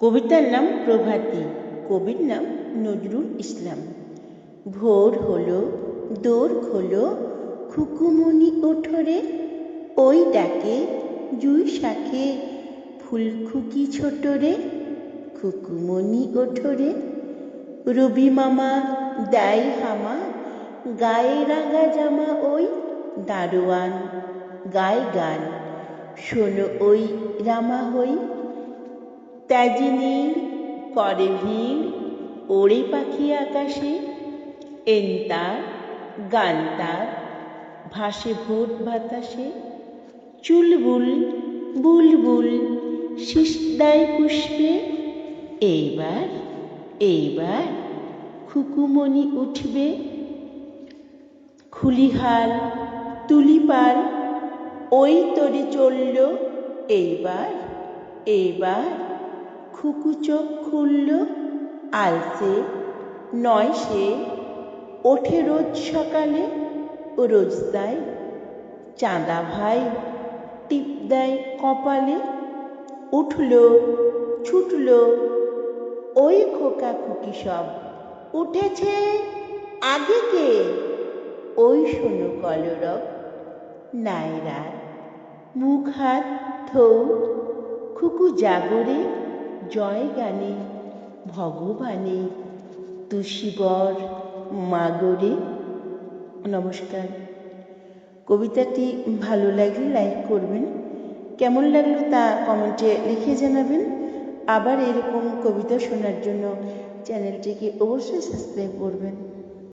কবিতার নাম প্রভাতী, কবির নাম নজরুল ইসলাম। ভোর হলো, দোর খোলো খুকুমনি ওঠরে, ওই ডাকে জুই শাকে ফুলখুকি ছোটরে খুকুমনি ওঠরে। রবি মামা দেয় হামা, গায়ে রাঙা জামা ওই দারোয়ান, গায় গান। শোনো ওই রামা হই ত্যাজিনীর করে ভিড় ওড়ে পাখি আকাশে এন্তার গান্তার ভাসে ভোট বাতাসে, চুলবুল, বুলবুল শীষ দেয় পুষ্পে, এইবার এইবার খুকুমনি উঠবে। খুলিহাল, তুলিপাল, ওই তরে চলল, এইবার এইবার খুকু চোখ খুলল আলসে নয় সে ওঠে রোজ সকালে, ও রোজ দেয় চাঁদা ভাই টিপ দেয় কপালে, উঠল, ছুটল, ওই খোকা খুকি সব উঠেছে আগে কে? ওই শোনো কলরব নায়রা মুখ হাত থৌ খুকু জাগরে জয় গানে, ভগবানে তুষিবর মাগরে নমস্কার। কবিতাটি ভালো লাগলে লাইক করবেন, কেমন লাগল তা কমেন্টে লিখে জানাবেন। আবার এরকম কবিতা শোনার জন্য চ্যানেলটিকে অবশ্যই সাবস্ক্রাইব করবেন।